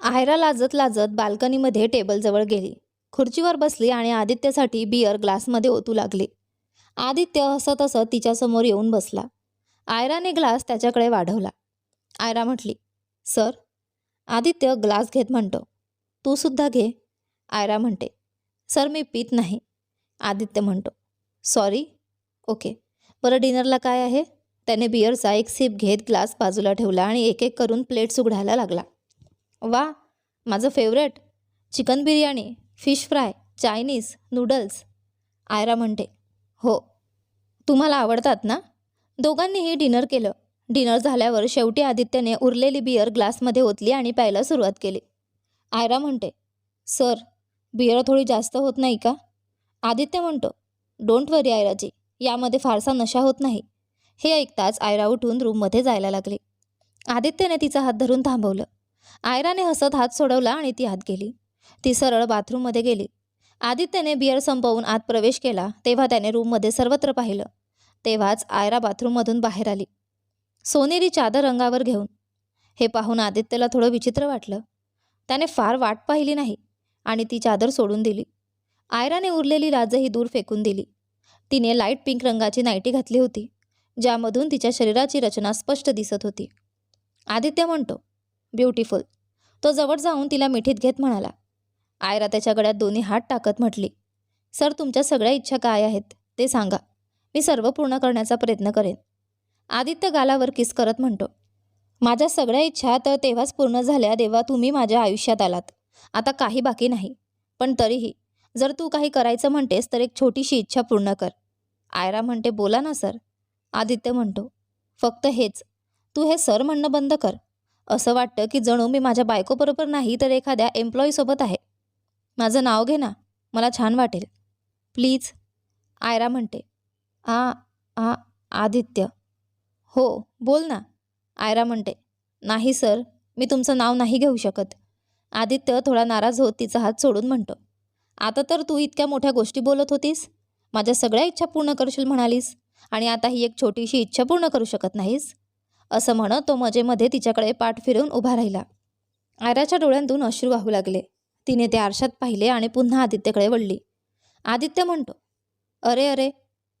आयरा लाजत लाजत बाल्कनीमध्ये टेबलजवळ गेली. खुर्चीवर बसली आणि आदित्यसाठी बियर ग्लासमध्ये ओतू लागली. आदित्य हसत हसत तिच्यासमोर येऊन बसला. आयराने ग्लास त्याच्याकडे वाढवला. आयरा म्हटली सर आदित्य ग्लास घेत म्हणतो. तू सुद्धा घे. आयरा म्हणते सर मी पित नाही. आदित्य म्हणतो सॉरी ओके. बरं डिनरला काय आहे? त्याने बियरचा एक सिप घेत ग्लास बाजूला ठेवला आणि एक एक करून प्लेट्स उघडायला लागला. वा माझं favourite chicken biryani fish fry Chinese noodles Aira म्हणते हो तुम्हाला आवडतात ना? दोघांनीही डिनर केलं. डिनर झाल्यावर शेवटी आदित्यने उरलेली बियर ग्लासमध्ये ओतली आणि प्यायला सुरुवात केली. आयरा म्हणते सर बियर थोडी जास्त होत नाही का? आदित्य म्हणतो डोंट वरी आयराजी यामध्ये फारसा नशा होत नाही. हे ऐकताच आयरा उठून रूममध्ये जायला लागली. आदित्यने तिचा हात धरून थांबवलं. आयराने हसत हात सोडवला आणि ती आत गेली. ती सरळ बाथरूममध्ये गेली. आदित्यने बियर संपवून आत प्रवेश केला तेव्हा त्याने रूममध्ये सर्वत्र पाहिलं. तेव्हाच आयरा बाथरूममधून बाहेर आली. सोनेरी चादर रंगावर घेऊन. हे पाहून आदित्यला थोडं विचित्र वाटलं. त्याने फार वाट पाहिली नाही आणि ती चादर सोडून दिली. आयराने उरलेली लाजही दूर फेकून दिली. तिने लाइट पिंक रंगाची नाईटी घातली होती ज्यामधून तिच्या शरीराची रचना स्पष्ट दिसत होती. आदित्य म्हणतो ब्युटिफुल. तो जवळ जाऊन तिला मिठीत घेत म्हणाला आयरा त्याच्या गळ्यात दोन्ही हात टाकत म्हटली. सर तुमच्या सगळ्या इच्छा काय आहेत ते सांगा. मी सर्व पूर्ण करण्याचा प्रयत्न करेन. आदित्य गालावर किस करत म्हणतो माझ्या सगळ्या इच्छा तर तेव्हाच पूर्ण झाल्या तेव्हा तुम्ही माझ्या आयुष्यात आलात. आता काही बाकी नाही. पण तरीही जर तू काही करायचं म्हणतेस तर एक छोटीशी इच्छा पूर्ण कर. आयरा म्हणते बोला ना सर. आदित्य म्हणतो फक्त हेच. तू हे सर म्हणणं बंद कर. असं वाटतं की जणू मी माझ्या बायकोबरोबर नाही तर एखाद्या एम्प्लॉईसोबत आहे. माझं नाव घे ना मला छान वाटेल. प्लीज आयरा म्हणते. आ आ आदित्य. हो बोल ना आयरा म्हणते. नाही सर मी तुमचं नाव नाही घेऊ शकत. आदित्य थोडा नाराज होत तिचा हात सोडून म्हणतो. आता तर तू इतक्या मोठ्या गोष्टी बोलत होतीस. माझ्या सगळ्या इच्छा पूर्ण करशील म्हणालीस. आणि आता ही एक छोटीशी इच्छा पूर्ण करू शकत नाहीस. असं म्हणत तो मजेमध्ये तिच्याकडे पाठ फिरवून उभा राहिला. आयराच्या डोळ्यांतून अश्रू वाहू लागले. तिने ते आरशात पाहिले आणि पुन्हा आदित्यकडे वळली. आदित्य म्हणतो अरे अरे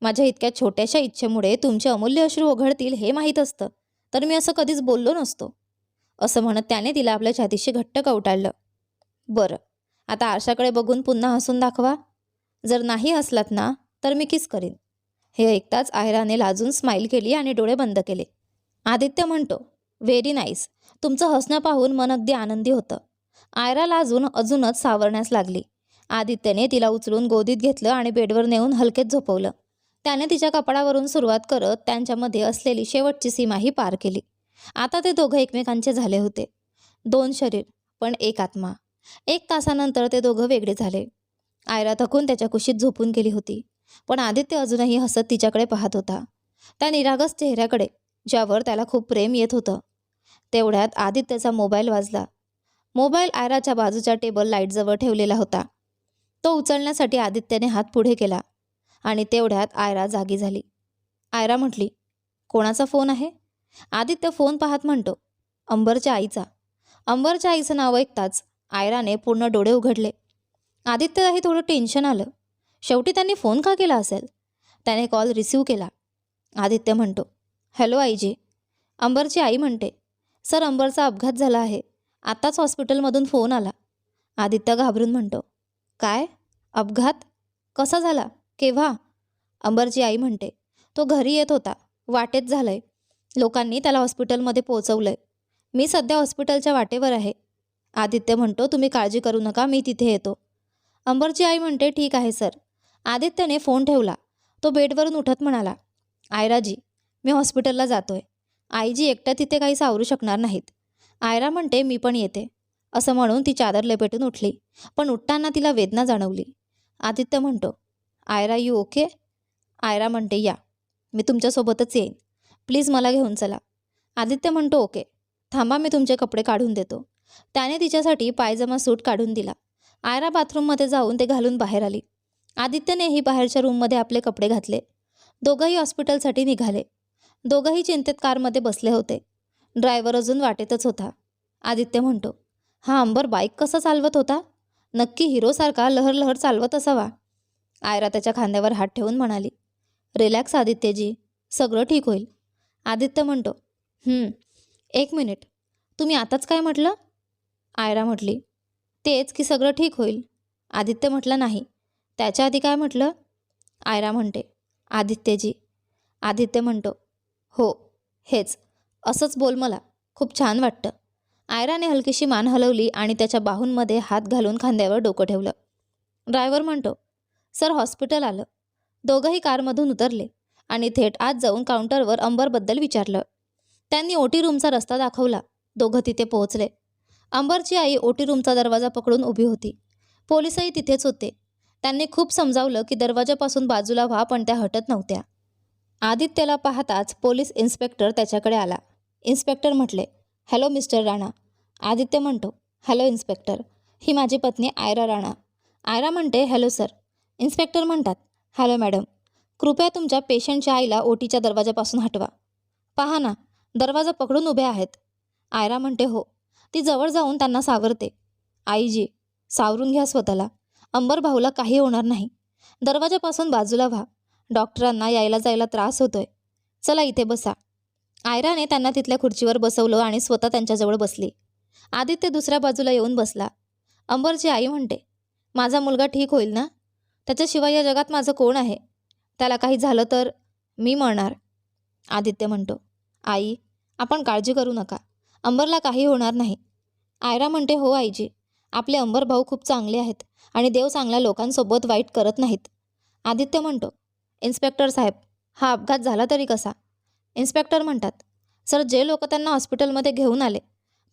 माझ्या इतक्या छोट्याशा इच्छेमुळे तुमचे अमूल्य अश्रू ओघळतील हे माहीत असतं. तर मी असं कधीच बोललो नसतो. असं म्हणत त्याने तिला आपल्या छातीशी घट्ट कवटाळलं. बरं आता आरशाकडे बघून पुन्हा हसून दाखवा. जर नाही हसलात ना तर मी किस करीन? हे ऐकताच आयराने लाजून स्माईल केली आणि डोळे बंद केले. आदित्य म्हणतो व्हेरी नाईस तुमचं हसणं पाहून मन अगदी आनंदी होतं. आयरा लाजून अजूनच सावरण्यास लागली. आदित्यने तिला उचलून गोदीत घेतलं आणि बेडवर नेऊन हलकेत झोपवलं. त्याने तिच्या कपडावरून सुरुवात करत त्यांच्यामध्ये असलेली शेवटची सीमाही पार केली. आता ते दोघं एकमेकांचे झाले होते. दोन शरीर पण एक आत्मा. एक तासानंतर ते दोघं वेगळे झाले. आयरा थकून त्याच्या कुशीत झोपून गेली होती. पण आदित्य अजूनही हसत तिच्याकडे पाहत होता. त्या निरागस चेहऱ्याकडे ज्यावर त्याला खूप प्रेम येत होतं. तेवढ्यात आदित्यचा मोबाईल वाजला. मोबाईल आयराच्या बाजूच्या टेबल लाईटजवळ ठेवलेला होता. तो उचलण्यासाठी आदित्यने हात पुढे केला आणि तेवढ्यात आयरा जागी झाली. आयरा म्हटली कोणाचा फोन आहे? आदित्य फोन पाहत म्हणतो अंबरच्या आईचा. अंबरच्या आईचं नाव ऐकताच आयराने पूर्ण डोळे उघडले. आदित्यलाही थोडं टेन्शन आलं. शेवटी त्यांनी फोन का केला असेल? त्याने कॉल रिसीव केला. आदित्य म्हणतो हॅलो आईजी. अंबरची आई म्हणते सर अंबरचा अपघात झाला आहे. आत्ताच हॉस्पिटलमधून फोन आला. आदित्य घाबरून म्हणतो काय? अपघात? कसा झाला? केव्हा? अंबरची आई म्हणते तो घरी येत होता. वाटेत झालंय. लोकांनी त्याला हॉस्पिटलमध्ये पोहोचवलंय. मी सध्या हॉस्पिटलच्या वाटेवर आहे. आदित्य म्हणतो तुम्ही काळजी करू नका. मी तिथे येतो. अंबरची आई म्हणते ठीक आहे सर. आदित्यने फोन ठेवला. तो बेडवरून उठत म्हणाला आयराजी मी हॉस्पिटलला जातोय. आईजी एकट्या तिथे काही सावरू शकणार नाहीत. आयरा म्हणते मी पण येते. असं म्हणून ती चादर लपेटून उठली पण उठताना तिला वेदना जाणवली. आदित्य म्हणतो आयरा यू ओके? आयरा म्हणते या. मी तुमच्यासोबतच येईन. प्लीज मला घेऊन चला. आदित्य म्हणतो ओके. थांबा मी तुमचे कपडे काढून देतो. त्याने तिच्यासाठी पायजमा सूट काढून दिला. आयरा बाथरूममध्ये जाऊन ते घालून बाहेर आली. आदित्यनेही बाहेरच्या रूममध्ये आपले कपडे घातले. दोघंही हॉस्पिटलसाठी निघाले. दोघंही चिंतेत कारमध्ये बसले होते. ड्रायव्हर अजून वाटेतच होता. आदित्य म्हणतो हा अंबर बाईक कसं चालवत होता? नक्की हिरोसारखा लहर लहर चालवत असावा. आयरा त्याच्या खांद्यावर हात ठेवून म्हणाली रिलॅक्स आदित्यजी सगळं ठीक होईल. आदित्य म्हणतो एक मिनिट तुम्ही आताच काय म्हटलं? आयरा म्हटली तेच की सगळं ठीक होईल. आदित्य म्हटलं नाही त्याच्या आधी काय म्हटलं? आयरा म्हणते आदित्यजी. आदित्य म्हणतो हो हेच. असंच बोल मला. खूप छान वाटतं. आयराने हलकीशी मान हलवली आणि त्याच्या बाहूंमध्ये हात घालून खांद्यावर डोकं ठेवलं. ड्रायव्हर म्हणतो सर हॉस्पिटल आलं. दोघंही कारमधून उतरले आणि थेट आत जाऊन काउंटरवर अंबरबद्दल विचारलं. त्यांनी ओटी रूमचा रस्ता दाखवला. दोघं तिथे पोहोचले. अंबरची आई ओटी रूमचा दरवाजा पकडून उभी होती. पोलिसही तिथेच होते. त्यांनी खूप समजावलं की दरवाजापासून बाजूला व्हा पण त्या हटत नव्हत्या. आदित्यला पाहताच पोलीस इन्स्पेक्टर त्याच्याकडे आला. इन्स्पेक्टर म्हटले हॅलो मिस्टर राणा. आदित्य म्हणतो हॅलो इन्स्पेक्टर. ही माझी पत्नी आयरा राणा. आयरा म्हणते हॅलो सर. इन्स्पेक्टर म्हणतात हॅलो मॅडम. कृपया तुमच्या पेशंटच्या आईला ओटीच्या दरवाजापासून हटवा. पहा ना दरवाजा पकडून उभे आहेत. आयरा म्हणते हो. ती जवळ जाऊन त्यांना सावरते. आईजी सावरून घ्या स्वतःला. अंबर भाऊला काही होणार नाही. दरवाजापासून बाजूला व्हा. डॉक्टरांना यायला जायला त्रास होतोय. चला इथे बसा. आयराने त्यांना तिथल्या खुर्चीवर बसवलं आणि स्वतः त्यांच्याजवळ बसली. आदित्य दुसऱ्या बाजूला येऊन बसला. अंबरची आई म्हणते माझा मुलगा ठीक होईल ना? त्याच्याशिवाय या जगात माझं कोण आहे? त्याला काही झालं तर मी मरणार. आदित्य म्हणतो आई आपण काळजी करू नका. अंबरला काही होणार नाही. आयरा म्हणते हो आईजी आपले अंबर भाऊ खूप चांगले आहेत आणि देव चांगल्या लोकांसोबत वाईट करत नाहीत. आदित्य म्हणतो इन्स्पेक्टर साहेब हा अपघात झाला तरी कसा? इन्स्पेक्टर म्हणतात सर जे लोक त्यांना हॉस्पिटलमध्ये घेऊन आले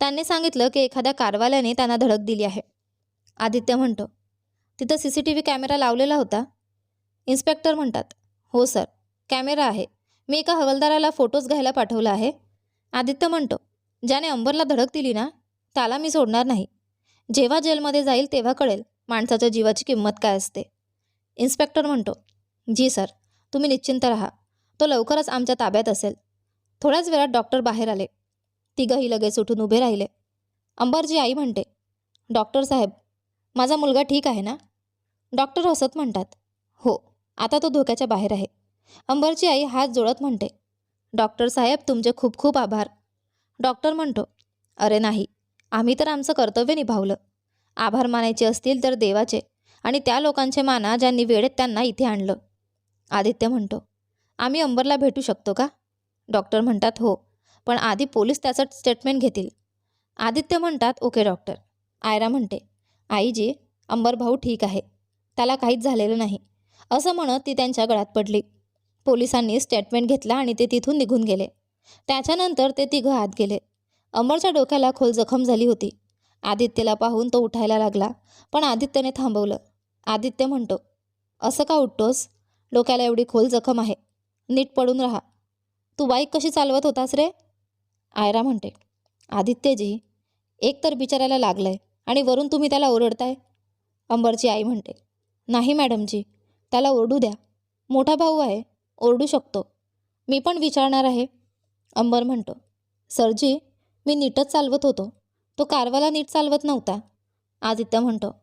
त्यांनी सांगितलं की एखाद्या कारवाल्याने त्यांना धडक दिली आहे. आदित्य म्हणतो तिथं C C T V camera लावलेला होता? इन्स्पेक्टर म्हणतात हो सर कॅमेरा आहे. मी एका हवलदाराला फोटोज घ्यायला पाठवला आहे. आदित्य म्हणतो ज्याने अंबरला धडक दिली ना त्याला मी सोडणार नाही. जेव्हा जेलमध्ये जाईल तेव्हा कळेल माणसाच्या जीवाची किंमत काय असते. इन्स्पेक्टर म्हणतो जी सर तुम्ही निश्चिंत राहा. तो लवकरच आमच्या ताब्यात असेल. थोड्याच वेळात डॉक्टर बाहेर आले. तिघंही लगेच उठून उभे राहिले. अंबरची आई म्हणते डॉक्टर साहेब माझा मुलगा ठीक आहे ना? डॉक्टर हसत म्हणतात हो आता तो धोक्याच्या बाहेर आहे. अंबरची आई हात जोडत म्हणते डॉक्टर साहेब तुमचे खूप खूप आभार. डॉक्टर म्हणतो अरे नाही आम्ही तर आमचं कर्तव्य निभावलं. आभार मानायचे असतील तर देवाचे आणि त्या लोकांचे माना ज्यांनी वेळेत त्यांना इथे आणलं. आदित्य म्हणतो आम्ही अंबरला भेटू शकतो का? डॉक्टर म्हणतात हो. पण आधी पोलीस त्याचं स्टेटमेंट घेतील. आदित्य म्हणतात ओके डॉक्टर. आयरा म्हणते आईजी अंबर भाऊ ठीक आहे. त्याला काहीच झालेलं नाही. असं म्हणत ती त्यांच्या गळ्यात पडली. पोलिसांनी स्टेटमेंट घेतला आणि ते तिथून निघून गेले. त्याच्यानंतर ते तिघं आत गेले. अमरच्या डोक्याला खोल जखम झाली होती. आदित्यला पाहून तो उठायला लागला पण आदित्यने थांबवलं. आदित्य म्हणतो असं का उठतोस? डोक्याला एवढी खोल जखम आहे. नीट पडून राहा. तू बाईक कशी चालवत होतास रे? आयरा म्हणते. आदित्यजी एक तर बिचारायला लागलंय आणि वरून तुम्ही त्याला ओरडताय? अंबरची आई म्हणते. नाही मॅडमजी त्याला ओरडू द्या. मोठा भाऊ आहे ओरडू शकतो. मी पण विचारणार आहे. अंबर म्हणतो. सरजी मी नीटच चालवत होतो. तो कारवाला नीट चालवत नव्हता. आदित्य म्हणतो.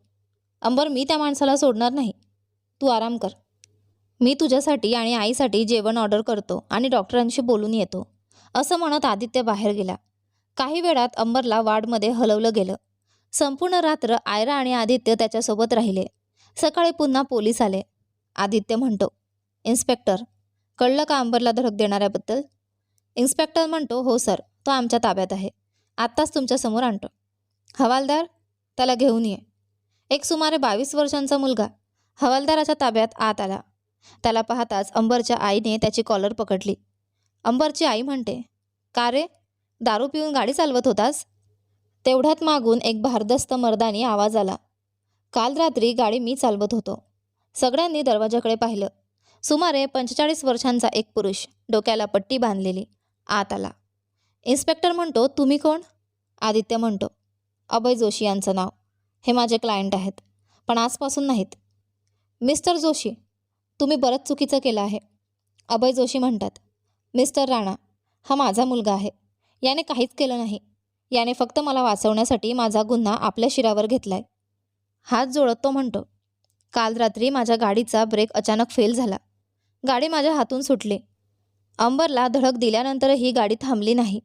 अंबर मी त्या माणसाला सोडणार नाही. तू आराम कर. मी तुझ्यासाठी आणि आईसाठी जेवण ऑर्डर करतो आणि डॉक्टरांशी बोलून येतो. असं म्हणत आदित्य बाहेर गेला. काही वेळात अंबरला वार्डमध्ये हलवलं गेलं. संपूर्ण रात्र आयरा आणि आदित्य त्याच्यासोबत राहिले. सकाळी पुन्हा पोलीस आले. आदित्य म्हणतो इन्स्पेक्टर कळलं का अंबरला धडक देणाऱ्याबद्दल? इन्स्पेक्टर म्हणतो हो सर तो आमच्या ताब्यात आहे. आत्ताच तुमच्यासमोर आणतो. हवालदार त्याला घेऊन ये. एक सुमारे बावीस वर्षांचा मुलगा. हवालदाराच्या ताब्यात आत आला. त्याला पाहताच अंबरच्या आईने त्याची कॉलर पकडली. अंबरची आई म्हणते का रे? दारू पिऊन गाडी चालवत होतास? तेवढ्यात मागून एक भारदस्त मर्दानी आवाज आला. काल रात्री गाडी मी चालवत होतो. सगळ्यांनी दरवाजाकडे पाहिलं. सुमारे पंचेचाळीस वर्षांचा एक पुरुष डोक्याला पट्टी बांधलेली आत आला. इन्स्पेक्टर म्हणतो तुम्ही कोण? आदित्य म्हणतो अभय जोशी यांचं नाव. हे माझे क्लायंट आहेत पण आजपासून नाहीत. मिस्टर जोशी तुम्ही बरंच चुकीचं केलं आहे. अभय जोशी म्हणतात मिस्टर राणा हा माझा मुलगा आहे. याने काहीच केलं नाही. याने फक्त मला वाचवण्यासाठी माझा गुन्हा आपल्या शिरावर घेतलाय. हात जोडत तो म्हणतो काल रात्री माझ्या गाडीचा ब्रेक अचानक फेल झाला. गाडी माझ्या हातून सुटली. अंबरला धडक दिल्यानंतरही गाडी थांबली नाही.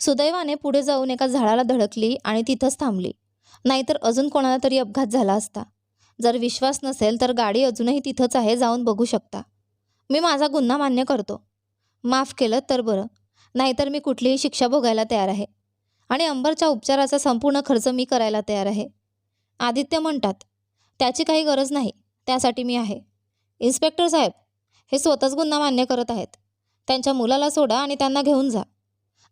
सुदैवाने पुढे जाऊन एका झाडाला धडकली आणि तिथंच थांबली. नाहीतर अजून कोणाला तरी अपघात झाला असता. जर विश्वास नसेल तर गाडी अजूनही तिथंच आहे जाऊन बघू शकता. मी माझा गुन्हा मान्य करतो. माफ केलं तर बरं. नाहीतर मी कुठलीही शिक्षा भोगायला तयार आहे. आणि अंबरच्या उपचाराचा संपूर्ण खर्च मी करायला तयार आहे. आदित्य म्हणतात त्याची काही गरज नाही. त्यासाठी मी आहे. इन्स्पेक्टर साहेब हे स्वतःच गुन्हा मान्य करत आहेत. त्यांच्या मुलाला सोडा आणि त्यांना घेऊन जा.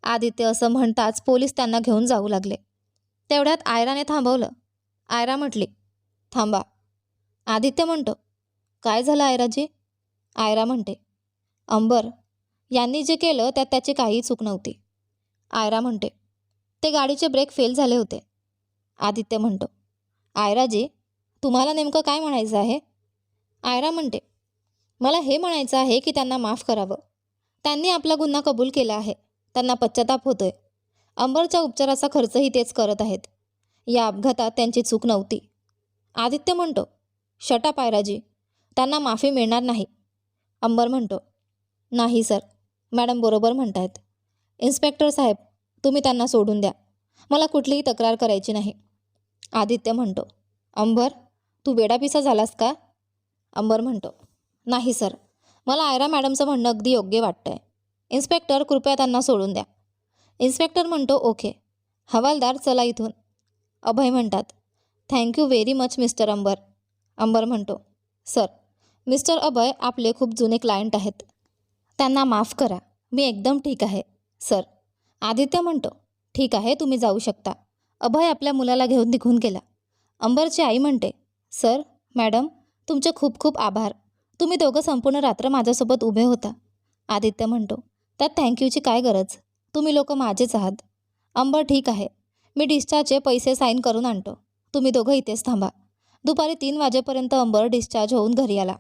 आदित्य असं म्हणताच पोलीस त्यांना घेऊन जाऊ लागले. तेवढ्यात आयराने थांबवलं. आयरा म्हटली थांबा. आदित्य म्हणतो काय झालं आयराजी? आयरा म्हणते अंबर यांनी जे केलं त्यात त्याची काही चूक नव्हती. आयरा म्हणते ते गाडीचे ब्रेक फेल झाले होते. आदित्य म्हणतो आयराजी तुम्हाला नेमकं काय म्हणायचं आहे? आयरा म्हणते मला हे म्हणायचं आहे की त्यांना माफ करावं. त्यांनी आपला गुन्हा कबूल केला आहे. त्यांना पश्चाताप होतोय. अंबरच्या उपचाराचा खर्चही तेच करत आहेत. या अपघातात त्यांची चूक नव्हती. आदित्य म्हणतो शटा पायराजी त्यांना माफी मिळणार नाही. अंबर म्हणतो नाही सर. मॅडम बरोबर म्हणतायत. इन्स्पेक्टर साहेब तुम्ही त्यांना सोडून द्या. मला कुठलीही तक्रार करायची नाही. आदित्य म्हणतो अंबर तू वेडापिसा झालास का? अंबर म्हणतो नाही सर. मला आयरा मॅडमचं म्हणणं अगदी योग्य वाटतंय. इन्स्पेक्टर कृपया त्यांना सोडून द्या. इन्स्पेक्टर म्हणतो ओके. हवालदार चला इथून. अभय म्हणतात thank you very much mister Ambar. Ambar म्हणतो. सर मिस्टर अभय आपले खूप जुने क्लायंट आहेत. त्यांना माफ करा. मी एकदम ठीक आहे. सर आदित्य म्हणतो. ठीक आहे तुम्ही जाऊ शकता. अभय आपल्या मुलाला घेऊन निघून गेला. अंबरची आई म्हणते. सर मॅडम तुमचे खूप खूप आभार. तुम्ही दोघं संपूर्ण रात्र माझ्यासोबत उभे होता. आदित्य म्हणतो. त्यात थँक्यूची काय गरज? तुम्ही लोक माझेच आहात. अंबर ठीक आहे. मी डिस्चार्जचे पैसे साईन करून आणतो. तुम्ही दोघं इथेच थांबा. दुपारी तीन वाजेपर्यंत अंबर डिस्चार्ज होऊन घरी आला.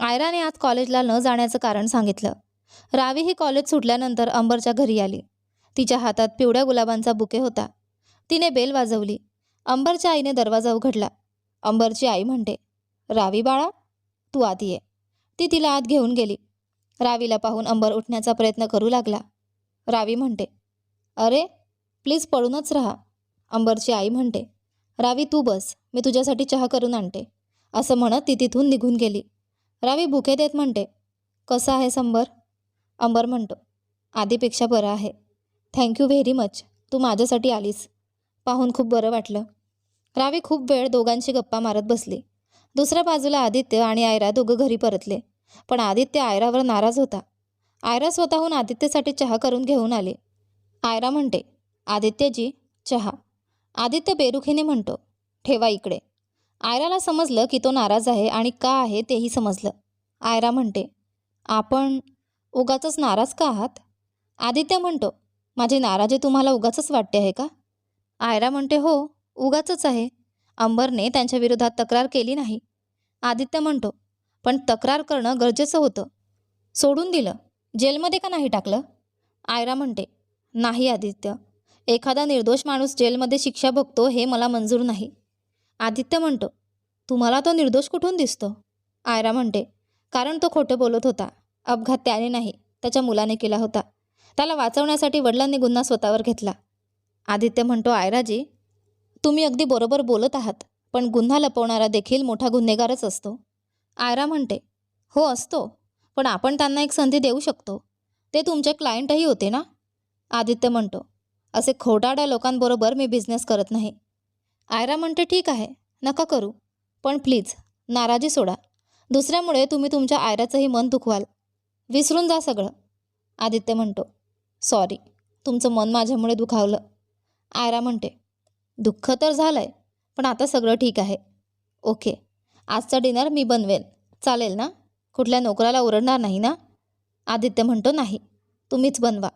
आयराने आज कॉलेजला न जाण्याचं कारण सांगितलं. रावी ही कॉलेज सुटल्यानंतर अंबरच्या घरी आली. तिच्या हातात पिवळ्या गुलाबांचा बुके होता. तिने बेल वाजवली. अंबरच्या आईने दरवाजा उघडला. अंबरची आई म्हणते रावी बाळा तू आत ये. ती तिला आत घेऊन गेली. रावीला पाहून अंबर उठण्याचा प्रयत्न करू लागला. रावी म्हणते अरे प्लीज पडूनच राहा. अंबरची आई म्हणते रावी तू बस मी तुझ्यासाठी चहा करून आणते. असं म्हणत ती तिथून निघून गेली. रावी भुके देत म्हणते कसं आहे संबर अंबर म्हणतो आधीपेक्षा बरं आहे. थँक्यू व्हेरी मच तू माझ्यासाठी आलीस. पाहून खूप बरं वाटलं. रावी खूप वेळ दोघांशी गप्पा मारत बसली. दुसऱ्या बाजूला आदित्य आणि आयरा दोघं घरी परतले. पण आदित्य आयरावर नाराज होता. आयरा स्वतःहून आदित्यसाठी चहा करून घेऊन आले. आयरा म्हणते आदित्यजी चहा. आदित्य बेरुखीने म्हणतो ठेवा इकडे. आयराला समजलं की तो नाराज आहे आणि का आहे तेही समजलं. आयरा म्हणते आपण उगाचच नाराज का आहात? आदित्य म्हणतो माझी नाराजी तुम्हाला उगाचच वाटते आहे का? आयरा म्हणते हो उगाचच आहे. अंबरने त्यांच्या विरोधात तक्रार केली नाही. आदित्य म्हणतो पण तक्रार करणं गरजेचं होतं. सोडून दिलं. जेलमध्ये का नाही टाकलं? आयरा म्हणते नाही आदित्य. एखादा निर्दोष माणूस जेलमध्ये शिक्षा भोगतो हे मला मंजूर नाही. आदित्य म्हणतो तुम्हाला तो निर्दोष कुठून दिसतो? आयरा म्हणते कारण तो खोटं बोलत होता. अपघात त्याने नाही त्याच्या मुलाने केला होता. त्याला वाचवण्यासाठी वडिलांनी गुन्हा स्वतःवर घेतला. आदित्य म्हणतो आयराजी तुम्ही अगदी बरोबर बोलत आहात पण गुन्हा लपवणारा देखील मोठा गुन्हेगारच असतो. आयरा म्हणते हो असतो पण आपण त्यांना एक संधी देऊ शकतो. ते तुमचे क्लायंटही होते ना? आदित्य म्हणतो असे खोटाड्या लोकांबरोबर मी बिझनेस करत नाही. आयरा म्हणते ठीक आहे नका करू. पण प्लीज नाराजी सोडा. दुसऱ्यामुळे तुम्ही तुमच्या आयराचंही मन दुखवाल. विसरून जा सगळं. आदित्य म्हणतो सॉरी तुमचं मन माझ्यामुळे दुखावलं. आयरा म्हणते दुःख तर झालं आहे पण आता सगळं ठीक आहे. ओके आजचा डिनर मी बनवेन चालेल ना? कुठल्या नोकराला ओरडणार नाही ना? आदित्य म्हणतो नाही तुम्हीच बनवा.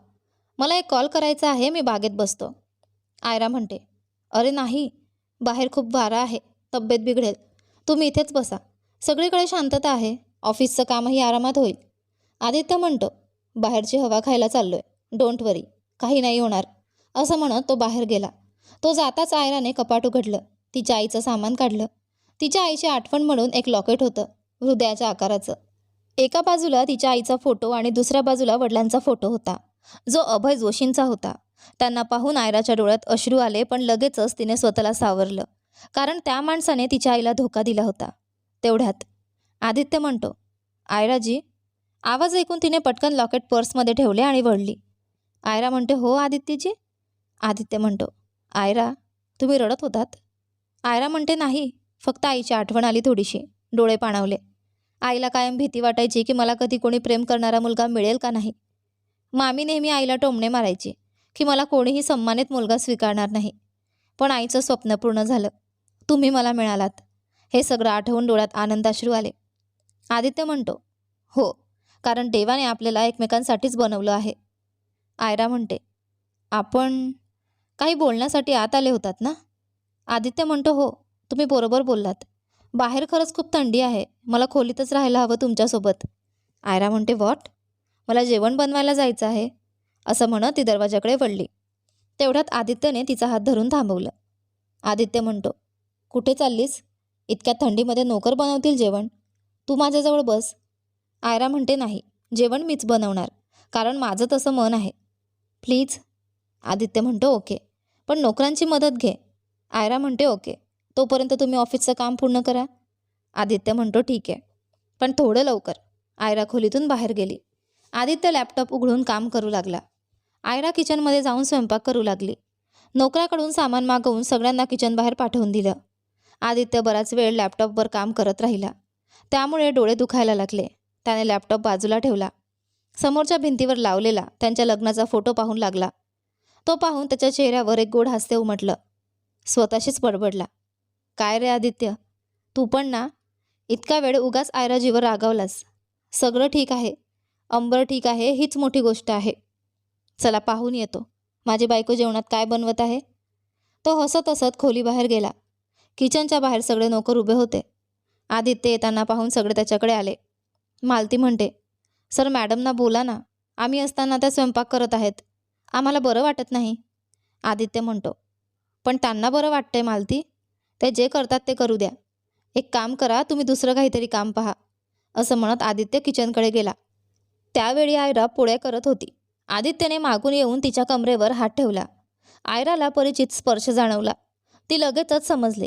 मला एक कॉल करायचा आहे मी बागेत बसतो. आयरा म्हणते अरे नाही बाहेर खूप वारा आहे तब्येत बिघडेल. तुम्ही इथेच बसा. सगळीकडे शांतता आहे ऑफिसचं कामही आरामात होईल. आदित्य म्हणतो बाहेरची हवा खायला चाललोय डोंट वरी काही नाही होणार. असं म्हणत तो बाहेर गेला. तो जाताच आयराने कपाट उघडलं तिच्या आईचं सामान काढलं. तिच्या आईची आठवण म्हणून एक लॉकेट होतं हृदयाच्या आकाराचं. एका बाजूला तिच्या आईचा फोटो आणि दुसऱ्या बाजूला वडिलांचा फोटो होता. जो अभय जोशींचा होता. त्यांना पाहून आयराच्या डोळ्यात अश्रू आले पण लगेचच तिने स्वतःला सावरलं. कारण त्या माणसाने तिच्या आईला धोका दिला होता. तेवढ्यात आदित्य म्हणतो आयराजी आवाज ऐकून तिने पटकन लॉकेट पर्समध्ये ठेवले आणि वळली. आयरा म्हणते हो आदित्यजी. आदित्य म्हणतो आयरा तुम्ही रडत होतात? आयरा म्हणते नाही फक्त आईची आठवण आली थोडीशी. डोळे पाणावले. आईला कायम भीती वाटायची की मला कधी कोणी प्रेम करणारा मुलगा मिळेल का नाही? मामी नेहमी आईला टोमणे मारायची की मला कोणीही सम्मानित मुलगा स्वीकारणार नाही. पण आईचं स्वप्न पूर्ण झालं. तुम्ही मला मिळालात. हे सगळं आठवून डोळ्यात आनंदाश्रू आले. आदित्य म्हणतो हो कारण देवाने आपल्याला एकमेकांसाठीच बनवलं आहे. आयरा म्हणते आपण काही बोलण्यासाठी आत आले होतात ना? आदित्य म्हणतो हो तुम्ही बरोबर बोललात. बाहेर खरंच खूप थंडी आहे. मला खोलीतच राहायला हवं तुमच्यासोबत. आयरा म्हणते वॉट? मला जेवण बनवायला जायचं आहे असं म्हणत ती दरवाजाकडे वळली. तेवढ्यात आदित्यने तिचा हात धरून थांबवलं. आदित्य म्हणतो कुठे चाललीस? इतक्या थंडीमध्ये नोकर बनवतील जेवण. तू माझ्याजवळ बस. आयरा म्हणते नाही जेवण मीच बनवणार कारण माझं तसं मन आहे. प्लीज. आदित्य म्हणतो ओके पण नोकरांची मदत घे. आयरा म्हणते ओके तोपर्यंत तुम्ही ऑफिसचं काम पूर्ण करा. आदित्य म्हणतो ठीक आहे पण थोडं लवकर. आयरा खोलीतून बाहेर गेली. आदित्य लॅपटॉप उघडून काम करू लागला. आयरा किचनमध्ये जाऊन स्वयंपाक करू लागली. नोकराकडून सामान मागवून सगळ्यांना किचन बाहेर पाठवून दिलं. आदित्य बराच वेळ लॅपटॉपवर काम करत राहिला. त्यामुळे डोळे दुखायला लागले. त्याने लॅपटॉप बाजूला ठेवला. समोरच्या भिंतीवर लावलेला त्यांच्या लग्नाचा फोटो पाहून लागला. तो पाहून त्याच्या चेहऱ्यावर एक गोड हास्य उमटलं. स्वतःशीच बडबडला. काय रे आदित्य? तू पण ना? इतका वेळ उगाच आयराजीवर रागावलास. सगळं ठीक आहे. अंबर ठीक आहे हीच मोठी गोष्ट आहे. चला पाहून येतो. माझी बायको जेवणात काय बनवत आहे? तो हसत हसत खोलीबाहेर गेला. किचनच्या बाहेर सगळे नोकर उभे होते. आदित्य येताना पाहून सगळे त्याच्याकडे आले. मालती म्हणते सर मॅडमना बोला ना. आम्ही असताना त्या स्वयंपाक करत आहेत. आम्हाला बरं वाटत नाही. आदित्य म्हणतो पण त्यांना बरं वाटतंय मालती. ते जे करतात ते करू द्या. एक काम करा तुम्ही दुसरं काहीतरी काम पहा. असं म्हणत आदित्य किचनकडे गेला. त्यावेळी आयरा पोळ्या करत होती. आदित्यने मागून येऊन तिच्या कमरेवर हात ठेवला. आयराला परिचित स्पर्श जाणवला. ती लगेचच समजली.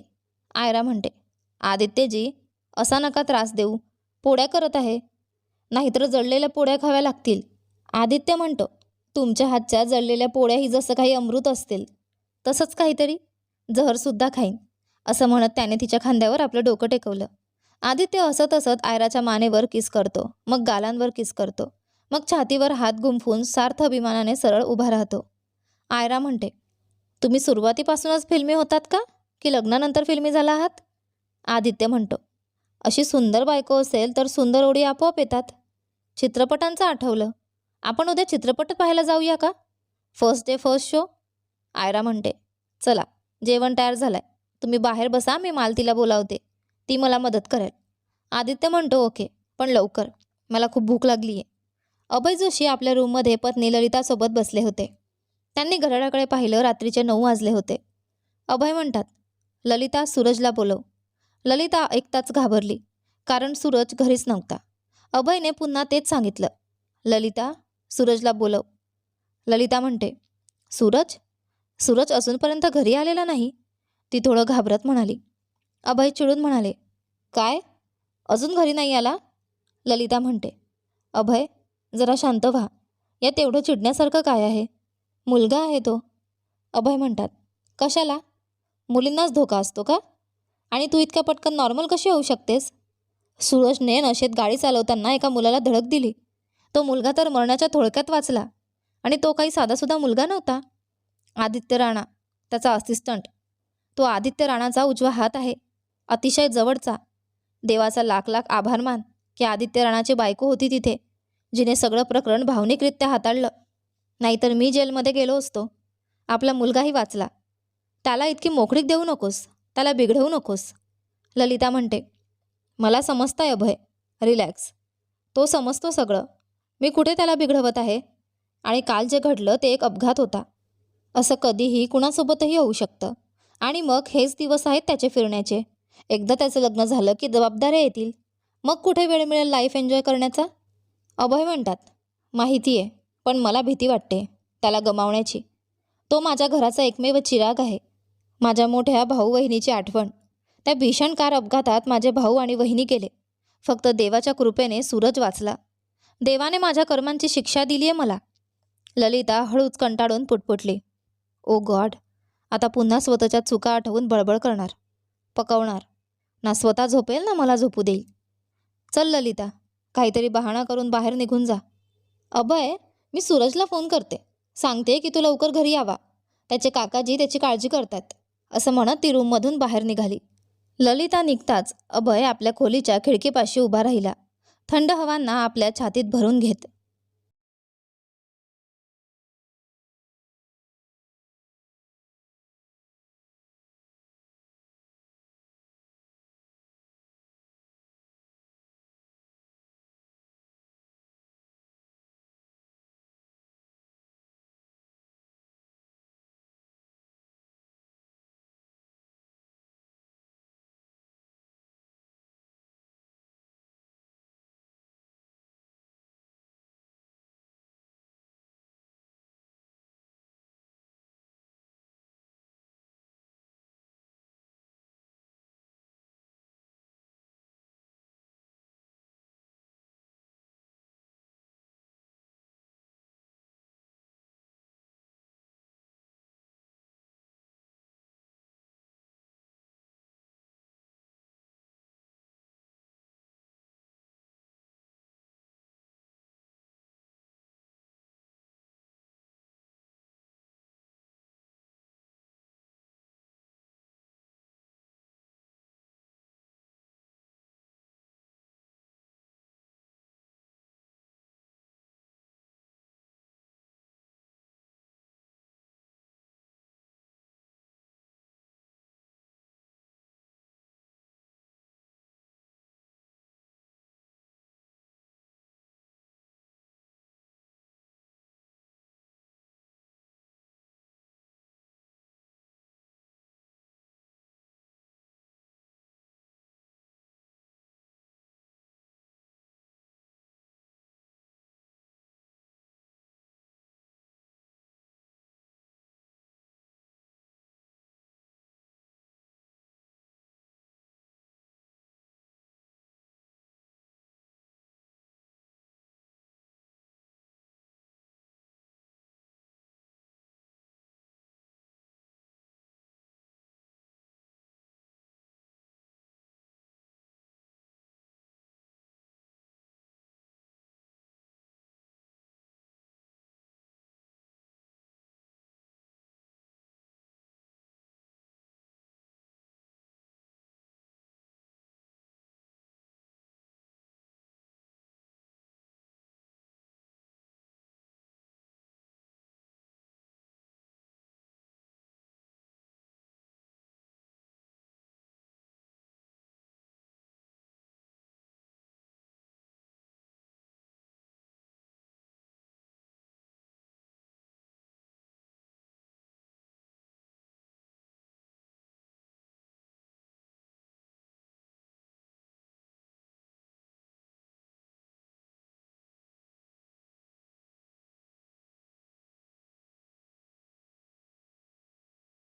आयरा म्हणते आदित्यजी असा नका त्रास देऊ. पोळ्या करत आहे. नाहीतर जळलेल्या पोळ्या खाव्या लागतील. आदित्य म्हणतो तुमच्या हातच्या जळलेल्या पोळ्याही जसं काही अमृत असतील तसंच काहीतरी. जहरसुद्धा खाईन. असं म्हणत त्याने तिच्या खांद्यावर आपलं डोकं टेकवलं. आदित्य हसत हसत आयराच्या मानेवर किस करतो मग गालांवर किस करतो. मग छातीवर हात गुंफून सार्थ अभिमानाने सरळ उभा राहतो. आयरा म्हणते तुम्ही सुरुवातीपासूनच फिल्मी होतात का? की लग्नानंतर फिल्मी झाला आहात? आदित्य म्हणतो अशी सुंदर बायको असेल तर सुंदर ओढी आपोआप येतात. चित्रपटांचं आठवलं. आपण उद्या चित्रपट पाहायला जाऊया का? First day first show. Aira म्हणते चला जेवण तयार झालंय. तुम्ही बाहेर बसा मी मालतीला बोलावते. ती मला मदत करेल. आदित्य म्हणतो ओके पण लवकर. मला खूप भूक लागली आहे अभय जोशी आपल्या रूममध्ये पत्नी ललितासोबत बसले होते. त्यांनी घड्याळाकडे पाहिलं रात्रीचे नऊ वाजले होते. अभय म्हणतात ललिता सूरजला बोलव. ललिता ऐकताच घाबरली कारण सूरज घरीच नव्हता. अभयने पुन्हा तेच सांगितलं ललिता सूरजला बोलव. ललिता म्हणते सूरज? सूरज अजूनपर्यंत घरी आलेला नाही? ती थोडं घाबरत म्हणाली. अभय चिडून म्हणाले काय? अजून घरी नाही आला? ललिता म्हणते अभय जरा शांत व्हा. यात एवढं चिडण्यासारखं काय आहे? मुलगा आहे तो. अभय म्हणतात कशाला? मुलींनाच धोका असतो का? आणि तू इतक्या पटकन नॉर्मल कशी होऊ शकतेस? सूरजने नशेत गाडी चालवताना एका मुलाला धडक दिली. तो मुलगा तर मरणाच्या थोडक्यात वाचला. आणि तो काही साधासुद्धा मुलगा नव्हता. आदित्य राणा त्याचा असिस्टंट तो आदित्य राणाचा उजवा हात आहे. अतिशय जवळचा. देवाचा लाख लाख आभार मान की आदित्य राणाची बायको होती तिथे. जिने सगळं प्रकरण भावनिकरित्या हाताळलं. नाहीतर मी जेलमध्ये गेलो असतो. आपला मुलगाही वाचला. त्याला इतकी मोकळीक देऊ नकोस. त्याला बिघडवू नकोस. ललिता म्हणते मला समजतंय अभय. रिलॅक्स. तो समजतो सगळं. मी कुठे त्याला बिघडवत आहे? आणि काल जे घडलं ते एक अपघात होता. असं कधीही कुणासोबतही होऊ शकतं. आणि मग हेच दिवस आहेत त्याचे फिरण्याचे. एकदा त्याचं लग्न झालं की जबाबदाऱ्या येतील. मग कुठे वेळ मिळेल लाईफ एन्जॉय करण्याचा? अभय म्हणतात माहिती आहे पण मला भीती वाटते त्याला गमावण्याची. तो माझ्या घराचा एकमेव चिराग आहे. माझ्या मोठ्या भाऊ वहिनीची आठवण. त्या भीषण कार अपघातात माझे भाऊ आणि वहिनी गेले. फक्त देवाच्या कृपेने सूरज वाचला. देवाने माझ्या कर्मांची शिक्षा दिली आहे मला. ललिता हळूच कंटाळून पुटपुटली. ओ गॉड आता पुन्हा स्वतःच्या चुका आठवून बळबळ करणार. पकवणार. ना स्वतः झोपेल ना मला झोपू देईल. चल ललिता काहीतरी बहाणा करून बाहेर निघून जा. अभय मी सूरजला फोन करते. सांगते की तू लवकर घरी यावा. त्याचे काकाजी त्याची काळजी करतात. असं म्हणत ती रूममधून बाहेर निघाली. ललिता निघताच अभय आपल्या खोलीच्या खिडकीपाशी उभा राहिला. थंड हवांना आपल्या छातीत भरून घेत.